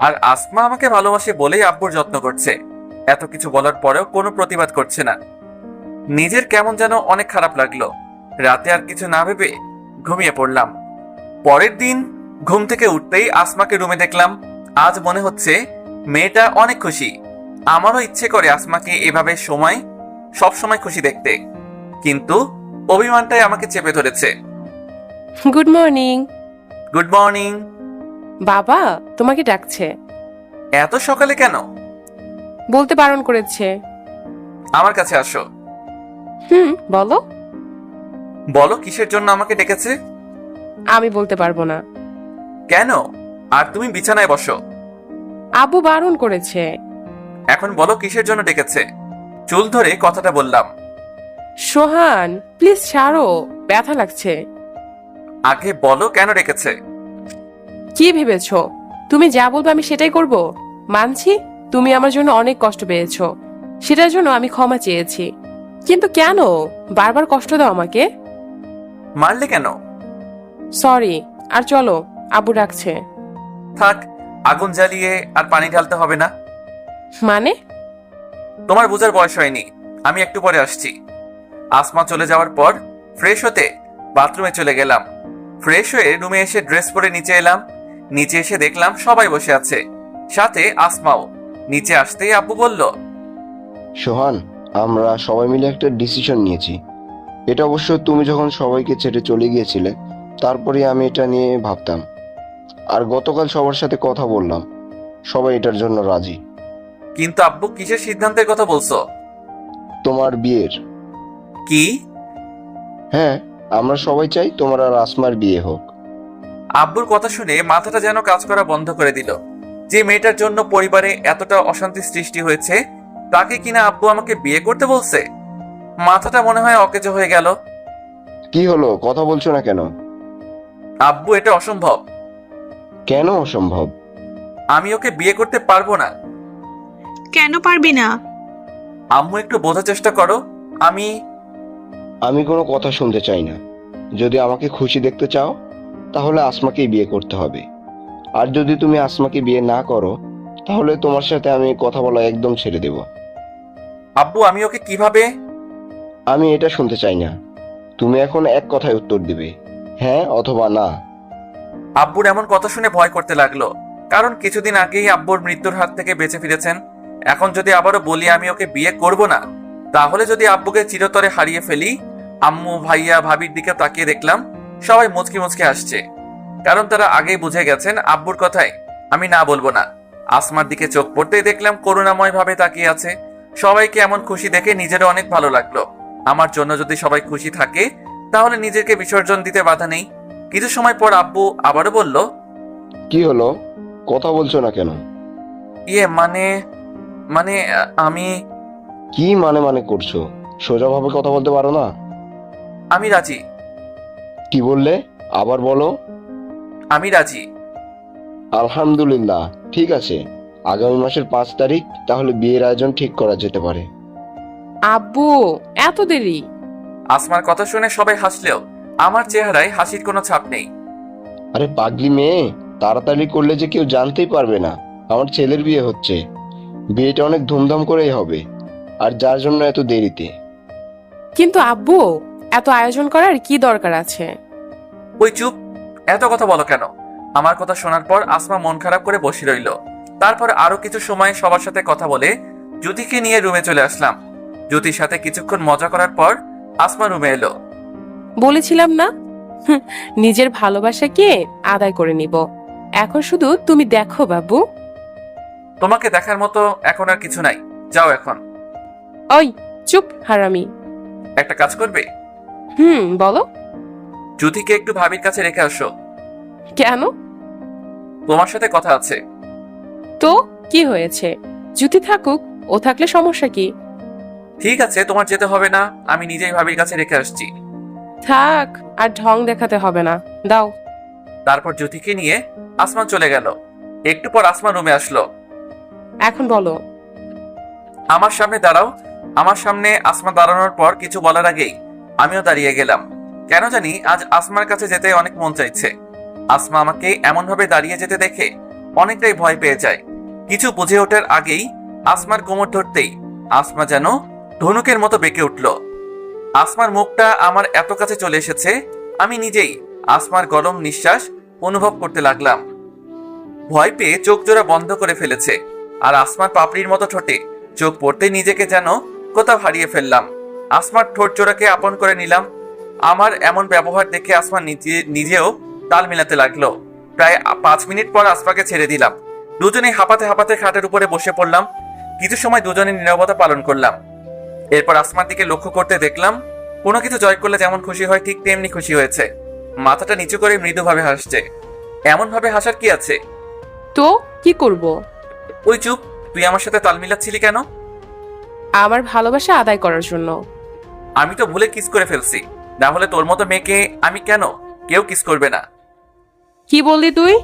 আর আসমা আমাকে ভালোবাসে বলেই আব্বুর যত্ন করছে। এত কিছু বলার পরেও কোনো প্রতিবাদ করছে না। নিজের কেমন যেন অনেক খারাপ লাগল। রাতে আর কিছু না ভেবে ঘুমিয়ে পড়লাম। পরের দিন ঘুম থেকে উঠতেই আসমাকে রুমে দেখলাম। আজ মনে হচ্ছে মেয়েটা অনেক খুশি। আমারও ইচ্ছে করে আসমাকে এভাবে সময় সব সময় খুশি দেখতে। কিন্তু অভিমানটাই আমাকে চেপে ধরেছে। গুড মর্নিং গুড মর্নিং বাবা তোমাকে ডাকছে। এত সকালে কেন? বলতে বারণ করেছে। আমার কাছে আসো। হুম বলো। বলো কিসের জন্য আমাকে ডেকেছে? আমি বলতে পারব না। কেন? আর তুমি বিছানায় বসো। আবু বারণ করেছে। এখন বলো কিসের জন্য ডেকেছে? চুল ধরে কথাটা বললাম। সোহান প্লিজ ছাড়ো ব্যথা লাগছে। আগে বলো কেন ডেকেছে? কি ভেবেছো? তুমি যা বলবে আমি সেটাই করব? মানছি তুমি আমার জন্য অনেক কষ্ট পেয়েছ। সেটার জন্য আমি ক্ষমা চেয়েছি। কিন্তু কেন? বারবার কষ্ট দাও আমাকে। মারলে কেন? সরি আর চলো আব্বু ডাকছে। থাক আগুন জ্বালিয়ে আর পানি ঢালতে হবে না। মানে? তোমার বোঝার বয়স হয়নি আমি একটু পরে আসছি। আসমা চলে যাওয়ার পর ফ্রেশ হতে বাথরুমে চলে গেলাম। ফ্রেশ হয়ে রুমে এসে ড্রেস পরে নিচে এলাম। নিচে এসে দেখলাম সবাই বসে আছে। সাথে আসমাও। নিচে আসতেই আব্বু বলল সোহান আমরা সবাই মিলে একটা ডিসিশন নিয়েছি। এটা অবশ্য তুমি যখন সবাইকে ছেড়ে চলে গিয়েছিলে তারপরে আমি এটা নিয়ে ভাবতাম। আর গতকাল সবার সাথে কথা বললাম। সবাই এটার জন্য রাজি। কিন্তু আব্বু কিসের সিদ্ধান্তের কথা বলছো? তোমার বিয়ের। কি? হ্যাঁ আমরা সবাই চাই তোমার আর আসমার বিয়ে হোক। আব্বুর কথা শুনে মাথাটা যেন কাজ করা বন্ধ করে দিল। যে মেয়েটার জন্য পরিবারে এতটা অশান্তি সৃষ্টি হয়েছে তাকে কিনা আব্বু আমাকে বিয়ে করতে বলছে? মাথাটা মনে হয় অকেজো হয়ে গেল। কি হলো? কথা বলছো না কেন? আব্বু এটা অসম্ভব। কেন অসম্ভব? আমি ওকে বিয়ে করতে পারব না। কেন পারবি না? আম্মু একটু বোঝার চেষ্টা করো। আমি আমি কোনো কথা শুনতে চাই না। যদি আমাকে খুশি দেখতে চাও তাহলে আসমাকেই বিয়ে করতে হবে। আর যদি তুমি আসমাকে বিয়ে না করো তাহলে তোমার সাথে আমি কথা বলা একদম ছেড়ে দেব। আব্বু আমি ওকে কীভাবে? আমি এটা শুনতে চাই না। তুমি এখন এক কথায় উত্তর দিবে হ্যাঁ অথবা না। আব্বুর এমন কথা শুনে ভয় করতে লাগল। কারণ কিছুদিন আগেই আব্বুর মৃত্যুর হাত থেকে বেঁচে ফিরেছেন। এখন যদি আবারও বলি আমি ওকে বিয়ে করব না তাহলে যদি আব্বুকে চিরতরে হারিয়ে ফেলি আম্মু ভাইয়া ভাবির দিকে তাকিয়ে দেখলাম সবাই মুচকি মুচকি আসছে কারণ তারা আগেই বুঝে গেছেন আব্বুর কথায় আমি না বলব না। আসমার দিকে চোখ পড়তেই দেখলাম করুণাময় ভাবে তাকিয়ে আছে। সবাইকে এমন খুশি দেখে নিজেরও অনেক ভালো লাগল। আমার জন্য যদি সবাই খুশি থাকে তাহলে নিজেকে বিসর্জন দিতে বাধা নেই। কিছু সময় পর আব্বু আবারও বলল কি হলো? কথা বলছো না কেন? ইয়ে মানে মানে আমি কি মানে মানে করছ? সোজাভাবে কথা বলতে পারো না? আমি রাজি। কি বললে? আবার বলো। আমি রাজি। আলহামদুলিল্লাহ ঠিক আছে। আগামী মাসের পাঁচ তারিখ তাহলে বিয়ের আয়োজন ঠিক করা যেতে পারে। আব্বু এত দেরি? আসমার কথা শুনে সবাই হাসলেও আমার চেহারায় হাসির কোনো ছাপ নেই। আরে পাগলি মেয়ে তাড়াতাড়ি করলে যে কেউ জানতেই পারবে না। আমার ছেলের বিয়ে হচ্ছে। বিয়েটা অনেক ধুমধাম করেই হবে। আর যার জন্য এত দেরিতে? কিন্তু আব্বু এত আয়োজন করার কি দরকার আছে? ওই চুপ এত কথা বলো কেন? আমার কথা শোনার পর আসমা মন খারাপ করে বসে রইল। তারপর আরও কিছু সময় সবার সাথে কথা বলে জ্যোতিকে নিয়ে রুমে চলে আসলাম। জ্যোতির সাথে কিছুক্ষণ মজা করার পর আসমা রুমে এলো। বলেছিলাম না? নিজের ভালোবাসাকে আদায় করে নিব। এখন শুধু তুমি দেখো বাবু। তোমাকে দেখার মতো এখন আর কিছু নাই। যাও এখন। ওই চুপ হারামি। একটা কাজ করবে? হুম বলো। জ্যোতিকে একটু ভাবির কাছে রেখে আসো। কেন? তোমার সাথে কথা আছে। তো কি হয়েছে? জ্যোতি থাকুক ও থাকলে সমস্যা কি? ঠিক আছে তোমার যেতে হবে না আমি নিজেই ভাবির কাছে রেখে আসছি। থাক আর ঢং দেখাতে হবে না। দাও। তারপর জ্যোতিকে নিয়ে আসমান চলে গেল। একটু পর আসমান রুমে আসলো। এখন বলো। আমার সামনে দাঁড়াও। আমার সামনে আসমা দাঁড়ানোর পর কিছু বলার আগেই। আমিও দাঁড়িয়ে গেলাম। কেন জানি আজ আসমার কাছে যেতে অনেক মন চাইছে। আসমা আমাকে এমন ভাবে দাঁড়িয়ে যেতে দেখে অনেকটাই ভয় পেয়ে যায়। কিছু বুঝে ওঠার আগেই আসমার কোমর ধরতেই আসমা যেন ধনুকের মতো বেঁকে উঠল। আসমার মুখটা আমার এত কাছে চলে এসেছে, আমি নিজেই আসমার গরম নিঃশ্বাস অনুভব করতে লাগলাম। ভয় পেয়ে চোখ জোড়া বন্ধ করে ফেলেছে, আর আসমার পাপড়ির মতো ঠোঁটে চোখ পড়তে নিজেকে যেন কোথাও হারিয়ে ফেললাম। আসমার ঠোঁট জোড়াকে আপন করে নিলাম। আমার এমন ব্যবহার দেখে আসমান নিজে নিজেও তাল মেলাতে লাগল। প্রায় পাঁচ মিনিট পর আসমাকে ছেড়ে দিলাম। দুজনেই হাঁপাতে হাঁপাতে খাটের উপরে বসে পড়লাম। কিছু সময় দুজনে নীরবতা পালন করলাম। এরপর আসমার দিকে লক্ষ্য করতে দেখলাম কোনো কিছু জয় করলে যেমন খুশি হয় ঠিক তেমনি খুশি হয়েছে। মাথাটা নিচু করে মৃদুভাবে হাসছে। এমন ভাবে হাসার কি আছে? তো কি করব? ওই চুপ তুই আমার সাথে তাল মিলাচ্ছিলি কেন? আমার ভালোবাসা আদায় করার জন্য। আমি তো ভুলে কিস করে ফেলছি। না হলে তোর মতো মেয়েকে আমি কেন? কেউ কিস করবে না। কি বললি তুই?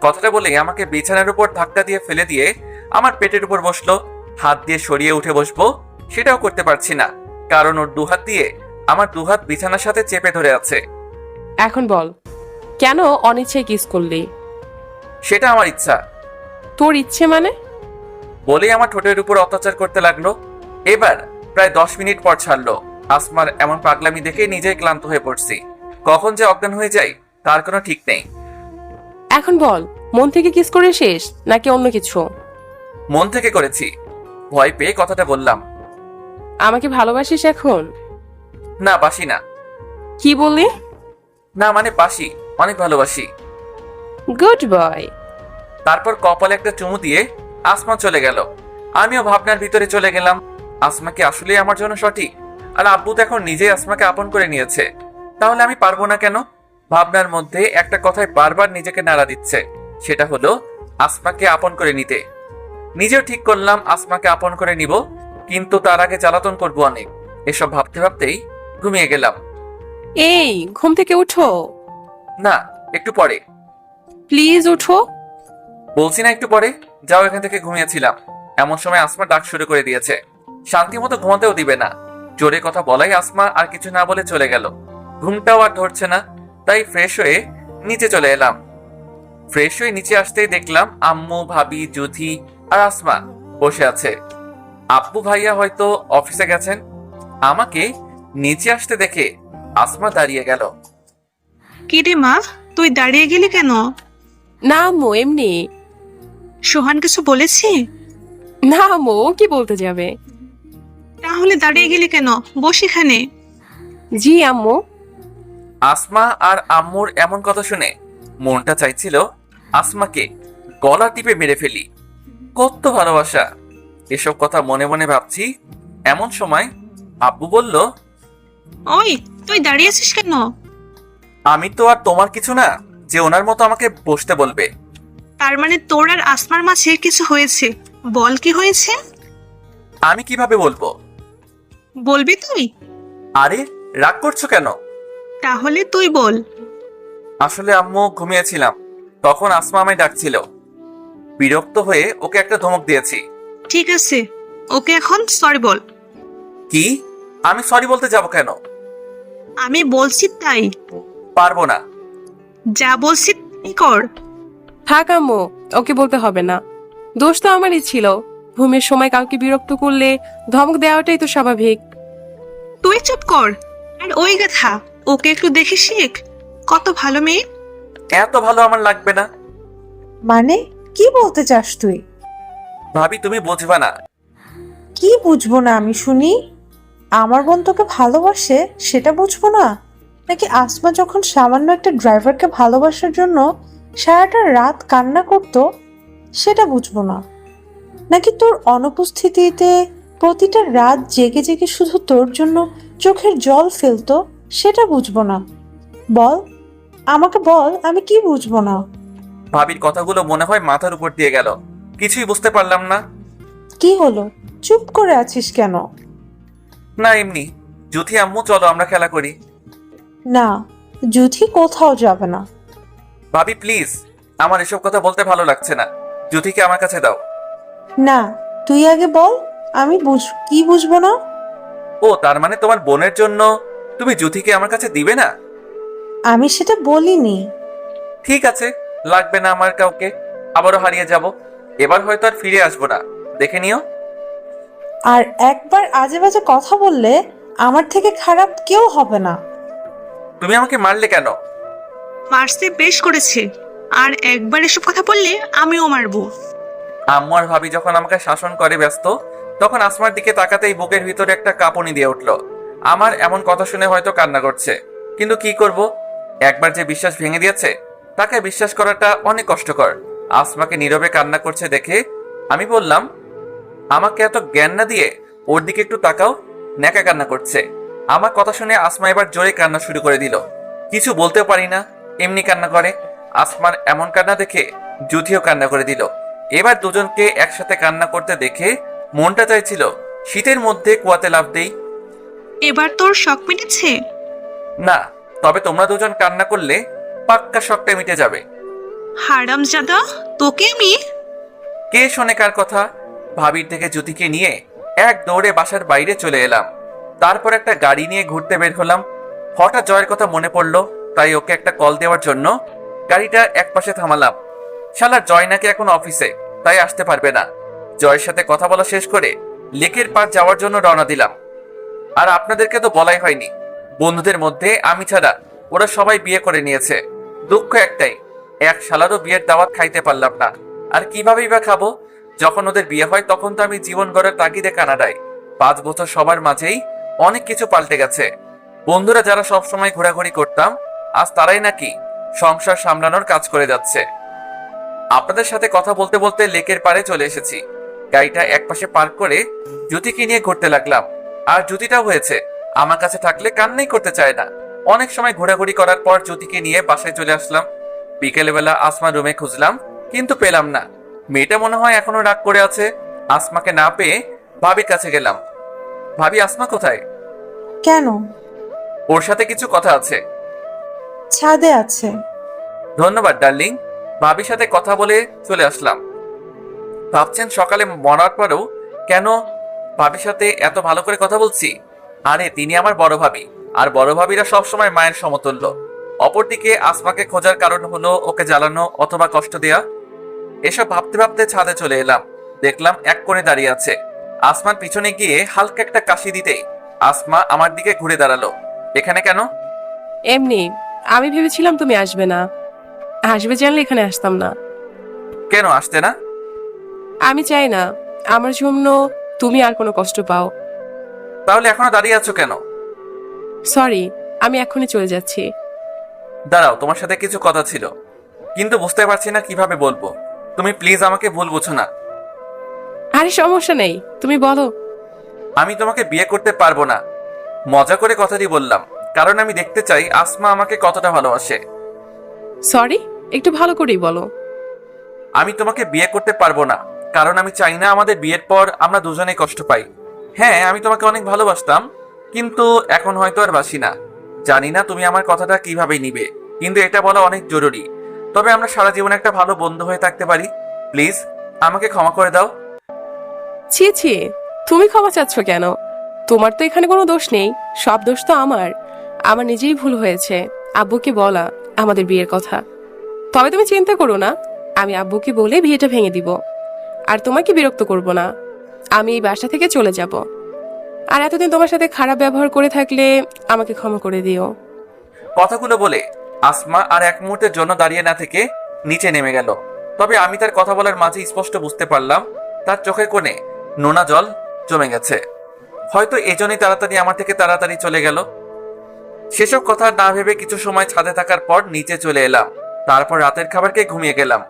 কথাটা বলে আমাকে বিছানার উপর ধাক্কা দিয়ে ফেলে দিয়ে আমার পেটের উপর বসল। হাত দিয়ে সরিয়ে উঠে বসবো সেটাও করতে পারছি না। কারণ ওর দুহাত দিয়ে আমার দুহাত বিছানার সাথে চেপে ধরে আছে। এখন বল কেন অনিচ্ছায় কিস করলি? সেটা আমার ইচ্ছা। তোর ইচ্ছে মানে? বলেই আমার ঠোঁটের উপর অত্যাচার করতে লাগল। এবার প্রায় দশ মিনিট পর ছাড়লো। আসমার এমন পাগলামি দেখে নিজেই ক্লান্ত হয়ে পড়ছি। কখন যে অজ্ঞান হয়ে যায় তার কোনো ঠিক নেই। এখন বল মন থেকে কিস করে শেষ নাকি অন্য কিছু? মন থেকে করেছি। ভয় পেয়ে কথাটা বললাম। আমাকে ভালোবাসিস এখন? না বাসি না। কি বললি? না মানে বাসি অনেক ভালোবাসি। Good boy. তারপর কপালে একটা চুমু দিয়ে আসমা চলে গেল। আমিও ভাবনার ভিতরে চলে গেলাম আসমা কি আসলেই আমার জন্য সঠিক? আর আব্বু তো এখন নিজেই আসমাকে আপন করে নিয়েছে। তাহলে আমি পারব না কেন? ভাবনার মধ্যে একটা কথায় বারবার নিজেকে নাড়া দিচ্ছে। সেটা হলো আসমাকে আপন করে নিতে। নিজেও ঠিক করলাম আসমাকে আপন করে নিব কিন্তু তার আগে জ্বালাতন করব অনেক। এসব ভাবতে ভাবতেই ঘুমিয়ে গেলাম। এই ঘুম থেকে উঠো। না একটু পরে। প্লিজ উঠো। বলছি না একটু পরে যাও এখান থেকে ঘুমিয়েছিলাম। এমন সময় আসমা ডাক শুরু করে দিয়েছে। শান্তি মতো ঘুমাতেও দিবে না। জোরে কথা বলাই আসমা আর কিছু না বলে চলে গেল। ঘুমটাও আর ধরছে না তাই ফ্রেশ হয়ে নিচে চলে এলাম। ফ্রেশ হয়ে নিচে আসতেই দেখলাম আম্মু ভাবি জুথি আর আসমা বসে আছে। আব্বু ভাইয়া হয়তো অফিসে গেছেন। আমাকে নিচে আসতে দেখে আসমা দাঁড়িয়ে গেল। কি রে মা তুই দাঁড়িয়ে গেলি কেন? না আম্মু এমনি। সোহান কিছু বলেছি? না আম্মু ও কি বলতে যাবে? তাহলে দাঁড়িয়ে গেলি কেন? বস এখানে। জি আম্মু। আসমা আর আম্মুর এমন কথা শুনে মনটা চাইছিল আসমাকে গলা টিপে মেরে ফেলি। কত ভালোবাসা। এসব কথা মনে মনে ভাবছি। এমন সময় আব্বু বলল ওই তুই দাঁড়িয়ে আছিস কেন? আমি তো আর তোমার কিছু না যে ওনার মতো আমাকে বসতে বলবে। তার মানে তোর আর আসমার মাঝে কিছু হয়েছে। বল কি হয়েছে? আমি কীভাবে বলব? বলবি তুই? আরে রাগ করছ কেন? তাহলে তুই বল। আসলে আম্মু ঘুমিয়েছিলাম। তখন আসমা আমায় ডাকছিল। বিরক্ত হয়ে ওকে একটা ধমক দিয়েছি। ঠিক আছে ওকে এখন সরি বল। কি? আমি সরি বলতে যাব কেন? আমি বলছি তাই। পারব না। যা বলছি তাই কর। থাক আম্মু ওকে বলতে হবে না। দোষ তো আমারই ছিল। ঘুমের সময় কাউকে বিরক্ত করলে ধমক দেওয়াটাই তো স্বাভাবিক। তুই চুপ কর। আর ওই কথা ওকে একটু দেখে শিখ কত ভালো মেয়ে। এত ভালো আমার লাগবে না। মানে কি বলতে চাস তুই? ভাবি তুমি বুঝবা না। কি বুঝব না আমি শুনি? আমার বোন তোকে ভালোবাসে সেটা বুঝব না? নাকি আসমা যখন সামান্য একটা ড্রাইভারকে ভালোবাসার জন্য সারাটা রাত কান্না করতো সেটা বুঝব না? নাকি তোর অনুপস্থিতিতে প্রতিটা রাত জেগে জেগে শুধু তোর জন্য চোখের জল ফেলতো সেটা বুঝব না। বল আমাকে বল আমি কি বুঝব না? ভাবির কথাগুলো মনে হয় মাথার উপর দিয়ে গেল। কিছুই বুঝতে পারলাম না। কি হলো? চুপ করে আছিস কেন? না এমনি। জুথি আম্মু চলো আমরা খেলা করি। না জুথি কোথাও যাবে না। ভাবি প্লিজ আমার এসব কথা বলতে ভালো লাগছে না। জুথিকে আমার কাছে দাও। না তুই আগে বল। আমি বুঝ কি বুঝব না? ও তার মানে তোমার বোনের জন্য তুমি জ্যোতিকে আমার কাছে দিবে না? আমি সেটা বলিনি। ঠিক আছে লাগবে না আমার কাউকে। আবারও হারিয়ে যাব। এবার হয়তো আর ফিরে আসব না। দেখে নিও। আর একবার আজে বাজে কথা বললে আমার থেকে খারাপ কেউ হবে না। তুমি আমাকে মারলে কেন? মারতে বেশ করেছে। আর একবার এসব কথা বললে আমিও মারবো। আম্মু আর ভাবি যখন আমাকে শাসন করে ব্যস্ত তখন আসমার দিকে তাকাতেই বুকের ভিতরে একটা কাঁপুনি দিয়ে উঠল। আমার এমন কথা শুনে হয়তো কান্না করছে। কিন্তু কি করব? একবার যে বিশ্বাস ভেঙে দিয়েছে, তাকে বিশ্বাস করাটা অনেক কষ্টকর। আসমাকে নীরবে কান্না করছে দেখে আমি বললাম, আমাকে এত জ্ঞান না দিয়ে ওর দিকে একটু তাকাও, ন্যাকা কান্না করছে। আমার কথা শুনে আসমা এবার জোরে কান্না শুরু করে দিল। কিছু বলতে পারি না, এমনি কান্না করে। আসমার এমন কান্না দেখে যুধিও কান্না করে দিল। এবার দুজনকে একসাথে কান্না করতে দেখে মনটা চাইছিল শীতের মধ্যে কুয়াতে লাভ দেই। এবার তোর শখ মিটেছে? না তবে তোমরা দুজন কান্না করলে পাক্কা শখটা মিটে যাবে। হারাম জাদা তোকে আমি? কে শোনে কার কথা? ভাবির থেকে জ্যোতিকে নিয়ে এক দৌড়ে বাসার বাইরে চলে এলাম। তারপর একটা গাড়ি নিয়ে ঘুরতে বের হলাম। হঠাৎ জয়ের কথা মনে পড়ল তাই ওকে একটা কল দেওয়ার জন্য গাড়িটা একপাশে থামালাম। শালা জয় নাকি এখন অফিসে তাই আসতে পারবে না। জয়ের সাথে কথা বলা শেষ করে লেকের পার যাওয়ার জন্য রওনা দিলাম। আর আপনাদেরকে তো বলাই হয়নি, বন্ধুদের মধ্যে আমি ছাড়া ওরা সবাই বিয়ে করে নিয়েছে। দুঃখ একটাই, এক শালারও বিয়ের দাওয়াত খাইতে পারলাম না। আর কিভাবেই বা খাব? যখন ওদের বিয়ে হয় তখন তো আমি জীবন গড়ার তাগিদে কানাডায়। পাঁচ বছর সবার মাঝেই অনেক কিছু পাল্টে গেছে। বন্ধুরা যারা সব সময় ঘোরাঘুরি করতাম, আজ তারাই নাকি সংসার সামলানোর কাজ করে যাচ্ছে। আপনাদের সাথে কথা বলতে বলতে লেকের পাড়ে চলে এসেছি। গাড়িটা একপাশে পার্ক করে জ্যোতিকে নিয়ে ঘুরতে লাগলাম। আর জ্যোতিটাও হয়েছে। আমার কাছে থাকলে কান্নাই করতে চায় না। অনেক সময় ঘোরাঘুরি করার পর জ্যোতিকে নিয়ে বাসায় চলে আসলাম। বিকেলবেলা আসমা রুমে খুঁজলাম কিন্তু পেলাম না। মেয়েটা মনে হয় এখনও রাগ করে আছে। আসমাকে না পেয়ে ভাবির কাছে গেলাম। ভাবি আসমা কোথায়? কেন? ওর সাথে কিছু কথা আছে। ছাদে আছে। ধন্যবাদ ডার্লিং। ভাবির সাথে কথা বলে চলে আসলাম। ভাবছেন সকালে মরার পরেও কেন ভাবির সাথে এত ভালো করে কথা বলছি? আরে তিনি আমার বড় ভাবি আর বড় ভাবিরা সবসময় মায়ের সমতুল্য। অপরদিকে আসমাকে খোঁজার কারণ হলো ওকে জ্বালানো অথবা কষ্ট দেয়া। এসব ভাবতে ভাবতে ছাদে চলে এলাম দেখলাম এক কোণে দাঁড়িয়ে আছে। আসমার পিছনে গিয়ে হালকা একটা কাশি দিতেই আসমা আমার দিকে ঘুরে দাঁড়াল। এখানে কেন? এমনি আমি ভেবেছিলাম তুমি আসবে না। আসবে জানলে এখানে আসতাম না। কেন আসতে না? আমি চাই না। আমার জন্য তুমি আর কোনো কষ্ট পাও। তাহলে এখনও দাঁড়িয়ে আছো কেন? সরি আমি এখনই চলে যাচ্ছি। দাঁড়াও তোমার সাথে কিছু কথা ছিল। কিন্তু বুঝতে পারছি না কীভাবে বলব। তুমি প্লিজ আমাকে ভুল বুঝো না। আরে সমস্যা নেই। তুমি বলো। আমি তোমাকে বিয়ে করতে পারব না। মজা করে কথাটি বললাম। কারণ আমি দেখতে চাই আসমা আমাকে কতটা ভালোবাসে। সরি একটু ভালো করেই বলো। আমি তোমাকে বিয়ে করতে পারব না। কারণ আমি চাই না আমাদের বিয়ের পর আমরা দুজনেই কষ্ট পাই। হ্যাঁ আমি তোমাকে অনেক ভালোবাসতাম, কিন্তু এখন হয়তো আর বাসি না। জানি না তুমি আমার কথাটা কীভাবে নিবে, কিন্তু এটা বলা অনেক জরুরি। তবে আমরা সারা জীবন একটা ভালো বন্ধু হয়ে থাকতে পারি। প্লিজ, আমাকে ক্ষমা করে দাও। ছি ছি, তুমি ক্ষমা চাচ্ছ কেন? তোমার তো এখানে কোনো দোষ নেই, সব দোষ তো আমার। আমার নিজেই ভুল হয়েছে। আব্বুকে বলা আমাদের বিয়ের কথা। তবে তুমি চিন্তা করো না, আমি আব্বুকে বলে বিয়েটা ভেঙে দিব। আর তোমাকে বিরক্ত করব না। আমি এই বাসা থেকে চলে যাব। আর এতদিন তোমার সাথে খারাপ ব্যবহার করে থাকলে আমাকে ক্ষমা করে দিও। কথাগুলো বলে আসমা আর এক মুহূর্তের জন্য দাঁড়িয়ে না থেকে নিচে নেমে গেল। তবে আমি তার কথা বলার মাঝে স্পষ্ট বুঝতে পারলাম, তার চোখের কোণে নোনা জল জমে গেছে। হয়তো এজন্যই তাড়াতাড়ি আমার থেকে তাড়াতাড়ি চলে গেল। সেসব কথা না ভেবে কিছু সময় ছাদে থাকার পর নিচে চলে এলাম। তারপর রাতের খাবার খেয়ে ঘুমিয়ে গেলাম।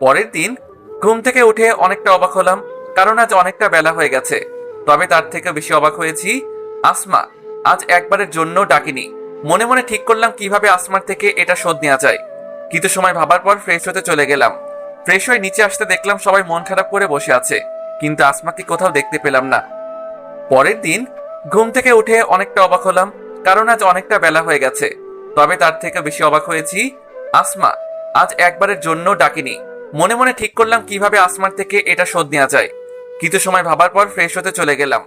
পরের দিন ঘুম থেকে উঠে অনেকটা অবাক হলাম, কারণ আজ অনেকটা বেলা হয়ে গেছে। তবে তার থেকে বেশি অবাক হয়েছি আসমা। আজ একবারের জন্য ডাকিনি। মনে মনে ঠিক করলাম কীভাবে আসমার থেকে এটা শোধ নেওয়া যায়। কিছু সময় ভাবার পর ফ্রেশ হতে চলে গেলাম। ফ্রেশ হয়ে নিচে আসতে দেখলাম সবাই মন খারাপ করে বসে আছে, কিন্তু আসমাকে কোথাও দেখতে পেলাম না। পরের দিন ঘুম থেকে উঠে অনেকটা অবাক হলাম, কারণ আজ অনেকটা বেলা হয়ে গেছে। তবে তার থেকে বেশি অবাক হয়েছি আসমা। আজ একবারের জন্য ডাকিনি। মনে মনে ঠিক করলাম কীভাবে আসমার থেকে এটা শোধ নেওয়া যায়। কিছু সময় ভাবার পর ফ্রেশ হতে চলে গেলাম।